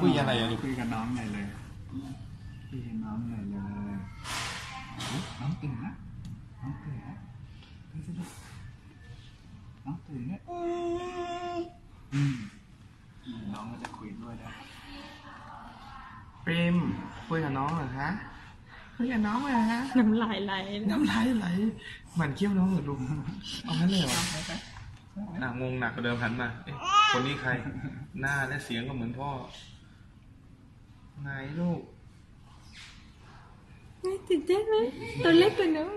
คุยอะไรอะลูกคุยกับน้องหน่อยเลยคุยกับน้องหน่อยเลยอุ๊ยน้องตื่นนะน้องตื่นนะคุยสิลูกน้องตื่นเนี่ยอืมน้องก็จะคุยด้วยนะปริมคุยกับน้องเหรอคะคุยกับน้องเหรอฮะน้ำลายไหลน้ำลายไหลหมันเคี้ยวน้องเหรอลูกเอางั้นเลยเหรอหนักงงหนักกว่าเดิมหันมาเอ๊ะคนนี้ใคร หน้าและเสียงก็เหมือนพ่อ ไงลูกตื่นเต้นไหมตัวเล็กกว่าน้อง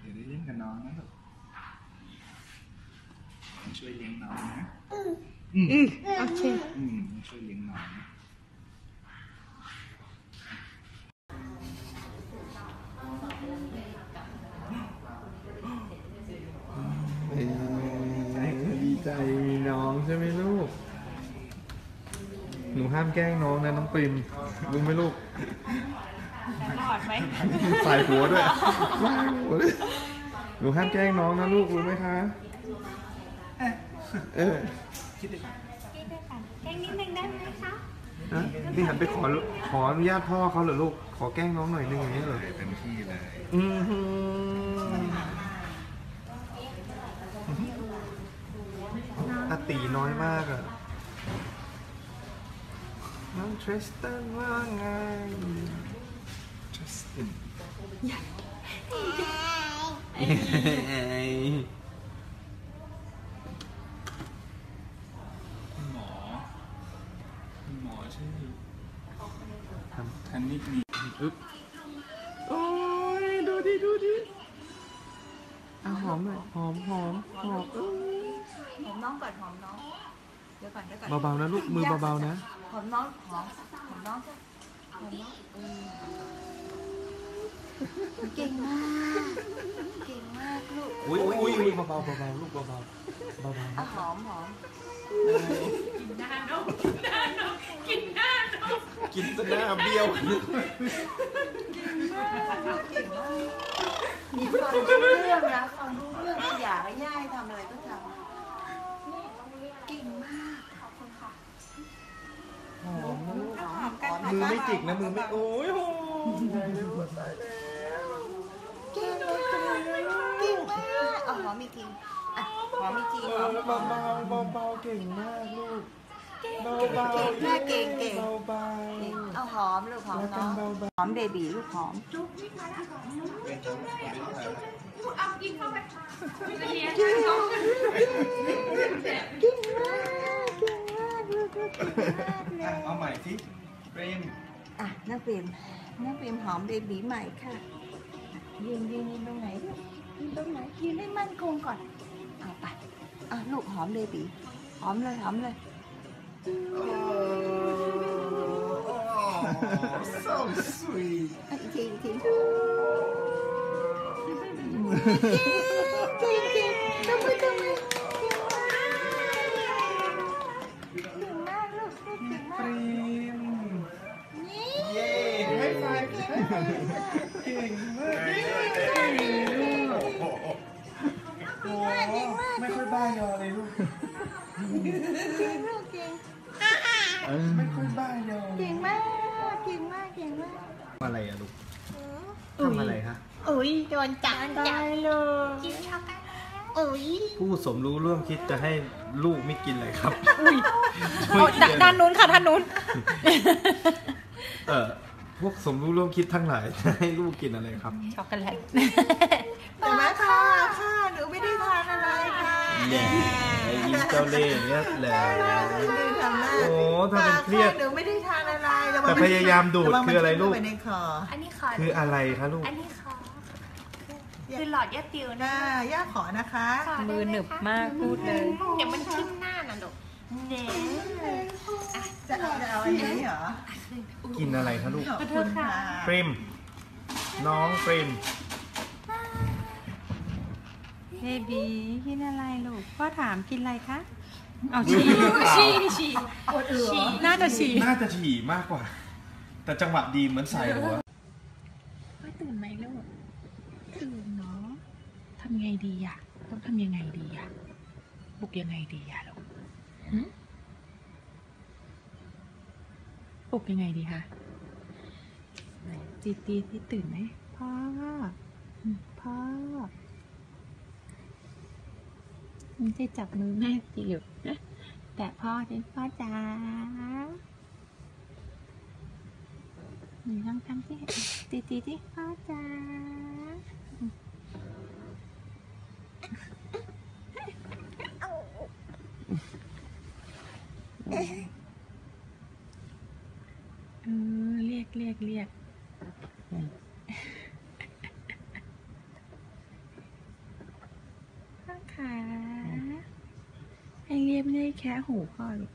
เดี๋ยวได้เล่นกับน้องนะลูกช่วยเลี้ยงน้องนะอือโอเค อืมช่วยเลี้ยงน้องนะ ดีใจ มีน้องใช่ไหมลูก หนูห้ามแกล้งน้องนะน้องปริมรู้ไหมลูกรอดไหมใส่หัวด้วยใส่หัวด้วยหนูห้ามแกล้งน้องนะลูกรู้ไหมคะเออแกล้งนิดนึงได้ไหมคะนะนี่หันไปขอขออนุญาตพ่อเขาเหรอลูก ขอแกล้งน้องหน่อยนึงอย่างนี้เหรอเต็มที่เลย อือหืออา ตีน้อยมากอะน้องทริสตันว่าไง Justin คุณ เดี๋ยวก่อนเดี๋ยวก่อนเบาๆนะลูกมือเบาๆนะหอมน้องหอมหอมน้องจ้ะหอมน้องเออเก่งมากเก่งมากลูกอุ้ยอุ้ยอุ้ยเบาๆเบาๆลูกเบาๆเบาๆอะหอมหอมกินซะหน้าเบี้ยวเก่งมากมีฟังรู้เรื่องนะฟังรู้เรื่องอยากให้ย่ายทำอะไรก็ทำเก่งมาก หอมนะลูกหอมกันมือไม่จิกนะมือไม่โอ้ยหอมเก่งมากเก่งมากเอาหอมอีกทีอะหอมอีกทีหอมหอมเบาเบาเบาเบาๆเก่งมากลูกเบาเบาเก่งมากเก่งเก่งเบาเบาเอาหอมลูกหอมแล้วกัน้นองเบาเบาหอมเบบีลูกหอมเก่งมากเก่งมาก ลูกเก่งมากเลยเอาใหม่สิเปรมอะน้าเปรมน้าเปรมหอมเบบีใหม่ค่ะยืนยืนยืนตรงไหนลูกยืนตรงไหนยืนให้มั่นคงก่อนเอาไปอะลูกหอมเบบีหอมเลยหอมเลย so sweet อะอีกทีอีกทีเก่ ก่งมากโอ้ไม่ค่อยบ้ายอเลยลูกเก่งลูกเก่งไม่ค่อยบ้ายอเก่งมากเก่งมากเก่งมากอะไรอะลูกทำอะไรฮะอุ้ยโดนจับจับเลยกินช็อกโกแลตอุ้ยผู้สมรู้ร่วมคิดจะให้ลูกไม่กินเลยครับอุ้ยช่วยโอ้เคลียร์ด้านนู้นค่ะด้านนู้น เออ พวกสมรู้ร่วมคิดทั้งหลายจะให้ลูกกินอะไรครับ ช็อกโกแลตแต่ว่าค่ะค่ะหนูไม่ได้ทานอะไรค่ะแหน่ยิ้มเจ้าเล่ห์อย่างเงี้ยแหละดูทำหน้าโอ้ทำเป็นเครียดค่ะหนูไม่ได้ทานอะไระวังแต่พยายามดูดวังนคืออะไรลูก เข้าปในคออันนี้ค่ะคืออะไรคะลูก อันนี้ค่ะคือหลอดยาติวหนะน้าย่าขอนะคะค่ะมือหนึบมากพูดเลย เดี๋ยวมันทิ่มหน้าน่ะลูก เน่จะเอาจะเอาอันนี้เหรอกินอะไรคะลูกขอบคุณค่ะปริม น้องปริม เบบีกินอะไรลูก พ่อถามกินอะไรคะ เอาฉี่ฉี่ฉี่ปวดอือเหรอน่าจะฉี่น่าจะฉี่มากกว่า แต่จังหวะดีเหมือนใส่หัวพ่อตื่นไหมลูก ตื่นเนาะทำำไงดีอะต้องทำยังไงดีอะปลุกยังไงดีอะลูกหึ ปลุกยังไงดีคะตีตีที่ตื่นไหมพ่ออืมพ่อมันจะจับมือแม่จิ๋วนะแต่พ่อเป็นพ่อจ๋าหนูลองทำสิตีตีที่พ่อจ๋า เออเรียกเรียกเรียกพ่อขาให้เรียบได้แค่หูพ่อลูก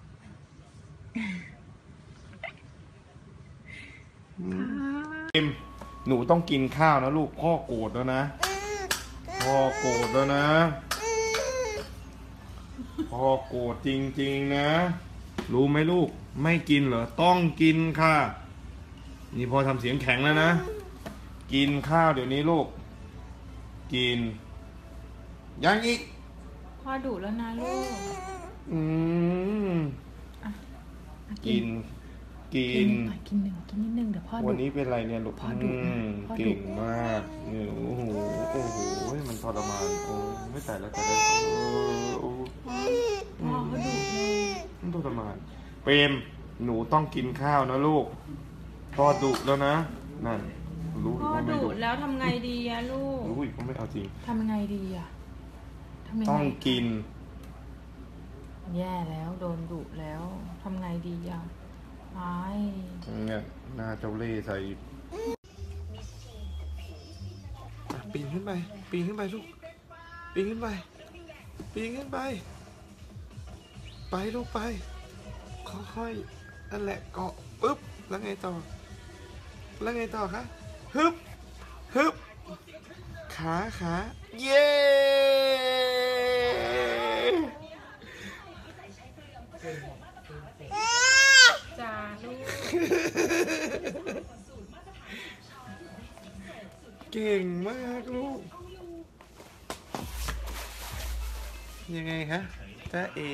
พ่อหนูต้องกินข้าวนะลูกพ่อโกรธแล้วนะ พ่อโกรธแล้วนะ พ่อโกรธจริง ๆ นะ รู้ไหมลูก ไม่กินเหรอ ต้องกินค่ะ นี่พ่อทำเสียงแข็งแล้วนะ กินข้าวเดี๋ยวนี้ลูก กิน ยังอีก พ่อดุแล้วนะลูก อืมอะกิน กิกินนหน่อยกินหนึ่งกินนิดนึงเดี๋ยวพ่อดุวันนี้เป็นไรเนี่ยลูกพ่อดุนะอืมพ่อดุ เก่งมากเนี่ยโอ้โห โอ้โห มันทรมาน โอ้ไม่ตายแล้วตายแล้วเออโอ้พ่อเขาดุเลย มัน ทรมานเปรมหนูต้องกินข้าวนะลูกพ่อดุแล้วนะ นั่น รู้อีกพ่อว่าไม่ดุดุแล้วทำไงดีอะลูกรู้อีกว่าไม่เอาจริง ทำยังไงดีอะทำยังต้อไงงกิน แย่แล้วโดนดุแล้วทำไงดีอะไอ้เนี่ยหน้าเจ้าเล่ห์ใส่อะปีนขึ้นไป ปีนขึ้นไปลูก ปีนขึ้นไป ปีนขึ้นไป ไปลูกไป ค่อยๆนั่นแหละเกาะปึ๊บ แล้วไงต่อ แล้วไงต่อคะฮึบฮึบ ขาขาเย้จ้าลูกเก่งมากลูก ยังไงคะจ้าเอ๋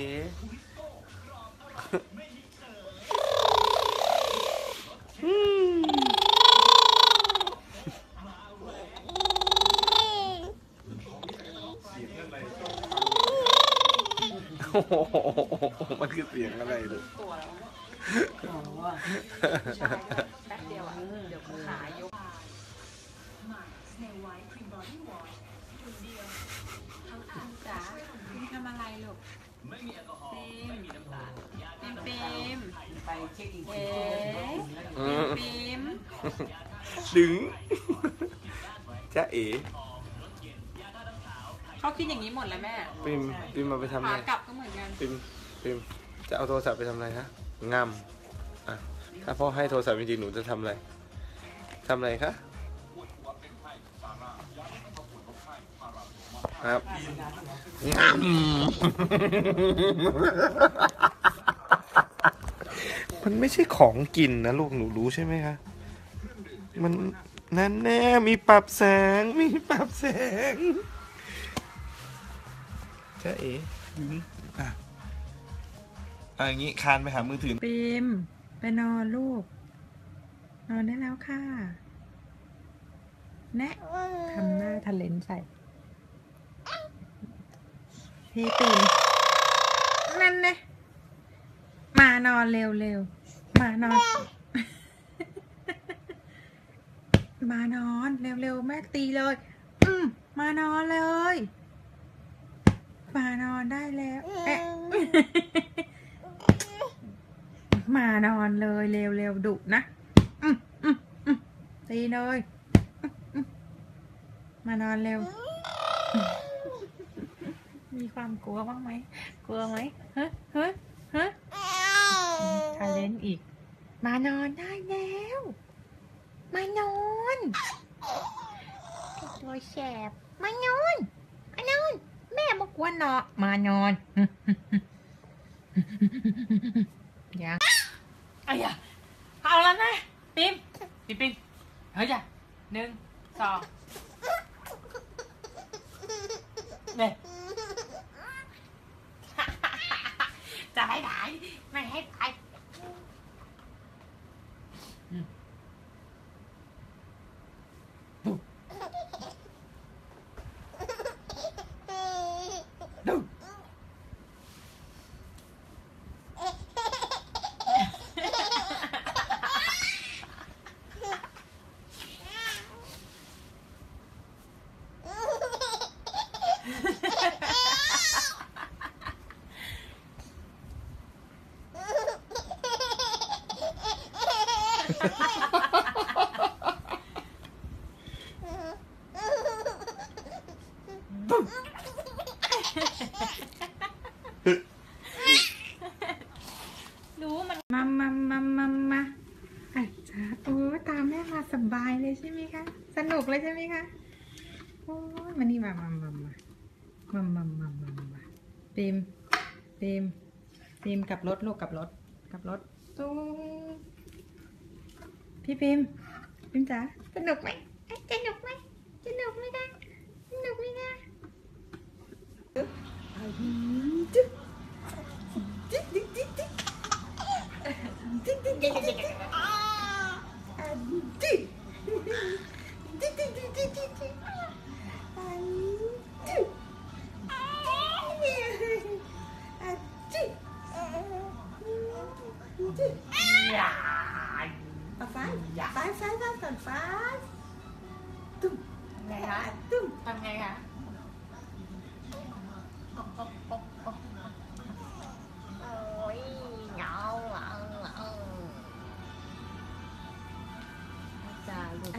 โอ้โหมันคือเสียงอะไรลูกจ๋าพี่ทำอะไรลูกไม่มีแอลกอฮอล์ไม่มีน้ำตาลปิมปิมไปเช็คอินเอ๋ปิม ดึงจ้าเอ๋ เขาคิดอย่างนี้หมดแล้วแม่ปิมปิมมาไปทำอะขาไรกลับก็เหมือนกันปิมปิมจะเอาโทรศัพท์ไปทำอะไรฮะงามอะถ้าพ่อให้โทรศัพท์จริงๆหนูจะทำอะไรทำอะไรคะครับงามมันไม่ใช่ของกินนะลูกหนูรู้ใช่ไหมคะมันนั่นแน่มีปรับแสงมีปรับแสง จ้าเอ๋อะอะอย่างงี้คานไปหามือถือ ปิมไปนอนลูก นอนได้แล้วค่ะ แนะทำหน้าทะเลนใส่พี่ปิมนั่นนะมานอนเร็วๆ มานอน มานอนเร็วๆ แม่ตีเลย อืมมานอนเลย มานอนได้แล้วเอ๊ะมานอนเลยเร็วๆดุนะอืมอืมอืมตีเลยอืมอืมมานอนเร็ว มีความกลัวบ้างไหม กลัวไหมฮะฮะฮะทาเลนอีก มานอนได้แล้ว มานอน ตัวแสบมานอนมานอนแม่บ อกว่าเนาะมานอนยังไอ้ยะเอาแล้วนะปิมปิมปิมเฮ้ยจ้ะหนึ่งสองเนี่ยจะให้ถ่ายไม่ให้ถ่า รู้มันมามามามามาไอาจาโอ้ตามแม่มาสบายเลยใช่ไหมคะ สนุกเลยใช่ไหมคะโอ้มานี่มามามามามามามามามาปิมปิมปิมกับรถลูกกับรถกับรถตุ้งพี่ปิมปิมจ๋าสนุกไหม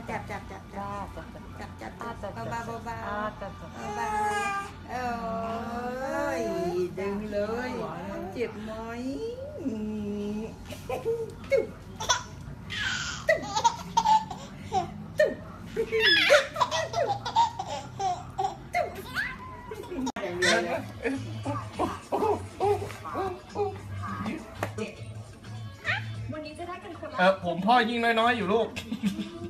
จารย์ลูกอะจับจับจับจับจับจับจับจับจับเบาๆเบาอ่าจับจับๆเบาๆโอ้ยดึงเลยเจ็บไหมตุ้มวันนี้จะได้กันคนละ เออผมพ่อยิ่งน้อยๆอยู่ลูกส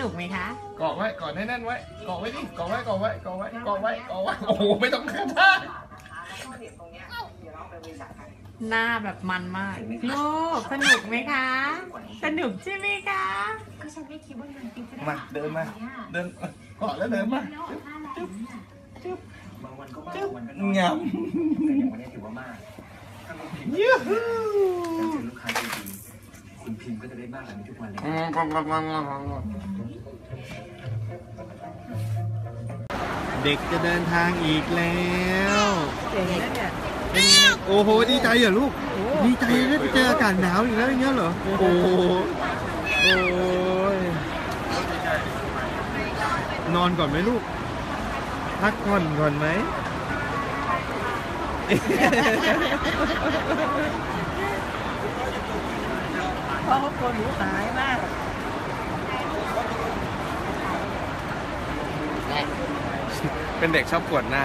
นุกไหมคะ เกาะไว้เกาะให้แน่นไว้เกาะไว้ดิเกาะไว้เกาะไว้เกาะไว้เกาะไว้เกาะไว้โอ้โหไม่ต้องขึ้นท่าหน้าแบบมันมากลูกสนุกไหมคะ สนุกใช่ไหมคะ ก็ฉันไม่คิดว่าเงินจริงจะได้มาเดินมาเดินเกาะแล้วเดินมาบางวันก็มากบางวันก็น้อยงามแต่อย่างวันนี้ถือว่ามากถ้าคุณพิมพ์ยูฮูแล้วเจอลูกค้าดีๆ คุณพิมพ์ก็จะได้มากแบบนี้ทุกวันเลยอืมกำลังกำลังกำลังเด็กจะเดินทางอีกแล้วเป็นไงโอ้โห ดีใจเหรอลูก ดีใจได้ไปเจออากาศหนาวอีกแล้วอย่างเงี้ยเหรอ โอ้โหโอ้ยนอนก่อนไหมลูก พักผ่อนก่อนไหมเพ ราะเขากลัวหนูหายมากเป็นเด็กชอบกวดหน้า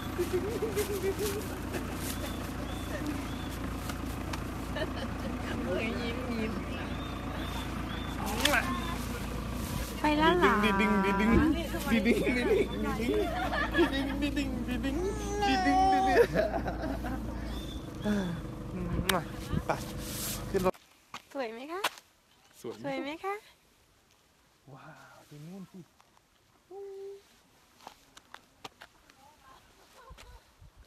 นก่อนไปแล้วเหรอดึงดึงดึงดึงดึงดึงดึงดึงดึงดึงดึงดึงดึงดึงไปขึ้นรถสวยไหมคะสวยสวยไหมคะว้าวดูนู่นสิส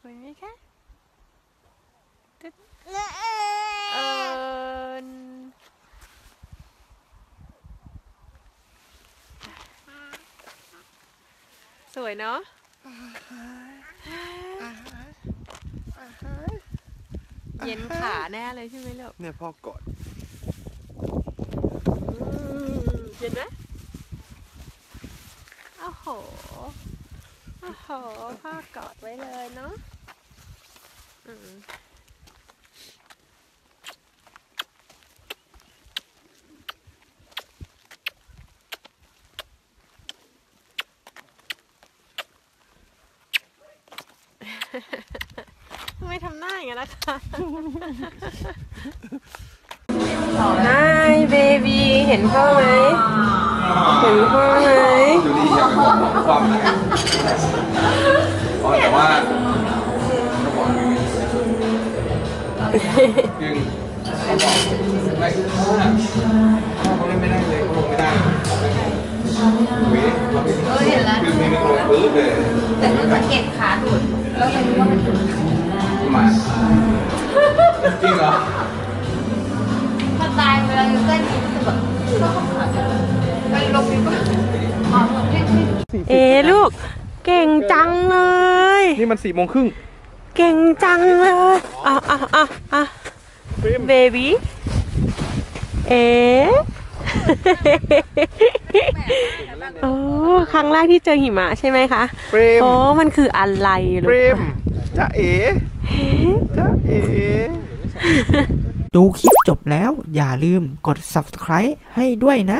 วยไหมคะตึ๊ดเออสวยเนาะเย็นขาแน่เลยใช่ไหมลูกเนี่ยพ่อกอดเย็นไหมโอ้โห โอ้โห พ่อกอดไว้เลยเนาะอืม ทำไมทำหน้าอย่างนั้นนะคะ Hi baby เห็นพ่อไหม เห็นพ่อไหมดูดีอยากไปบอกความนะอ๋อแต่ว่าเขา ยึงเขาบอกไม่ถ้าถ้าเขาเล่นไม่ได้เลยเขาลงไม่ได้เว้ยเห็นแล้วคือมีมันลงปื้ดเลยแต่ถ้าสังเกตขาดูดแล้วยังรู้ว่ามันดูดมาจริงเหรอตายเวลาอยู่ใกล้นจะแบบก็ต้อขาดไปลงดีกว่าอ๋อที่เอ๋ลูก เก่งจังเลย นี่มันสี่โมงครึ่ง เก่งจังเลยอะอะอะอะเบบี้เอ๋โอ้ครั้งแรกที่เจอหิมะใช่ไหมคะเฟรมโอ้มันคืออะไรลูเฟรกมจ้าเอ๋จ้าเอ๋ดูคลิปจบแล้วอย่าลืมกด subscribe ให้ด้วยนะ